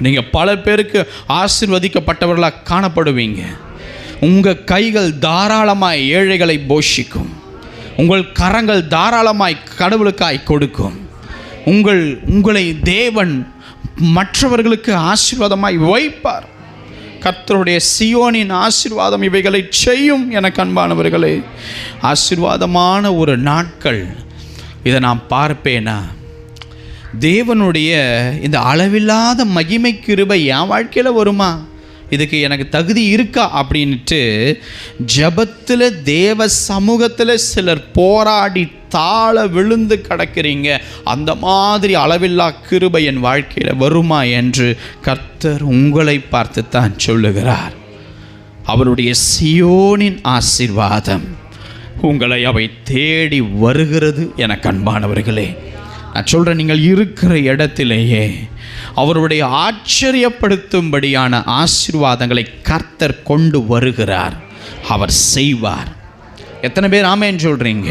நீங்கள் பல பேருக்கு ஆசிர்வதிக்கப்பட்டவர்களாக காணப்படுவீங்க. உங்கள் கைகள் தாராளமாய் ஏழைகளை போஷிக்கும். உங்கள் கரங்கள் தாராளமாய் கடவுளுக்காய் கொடுக்கும். உங்கள் உங்களை தேவன் மற்றவர்களுக்கு ஆசீர்வாதமாய் வைப்பார். கர்த்தருடைய சியோனின் ஆசீர்வாதம் இவைகளை செய்யும் என கண்பானவர்களே ஆசீர்வாதமான ஒரு நாட்கள் இதை நான் பார்ப்பேனா? தேவனுடைய இந்த அளவில்லாத மகிமை கிருபை என் வாழ்க்கையில் வருமா? இதுக்கு எனக்கு தகுதி இருக்கா? அப்படின்ட்டு ஜபத்தில் தேவ சமூகத்தில் சிலர் போராடி தாழ விழுந்து கிடக்கிறீங்க. அந்த மாதிரி அளவில்லா கிருபை என் வாழ்க்கையில் வருமா என்று கர்த்தர் உங்களை பார்த்து தான் சொல்லுகிறார். அவருடைய சியோனின் ஆசீர்வாதம் உங்களை அவை தேடி வருகிறது என கண்பானவர்களே. நான் சொல்கிறேன் நீங்கள் இருக்கிற இடத்திலேயே அவருடைய ஆச்சரியப்படுத்தும்படியான ஆசீர்வாதங்களை கர்த்தர் கொண்டு வருகிறார் அவர் செய்வார். எத்தனை பேர் ஆமேன்னு சொல்கிறீங்க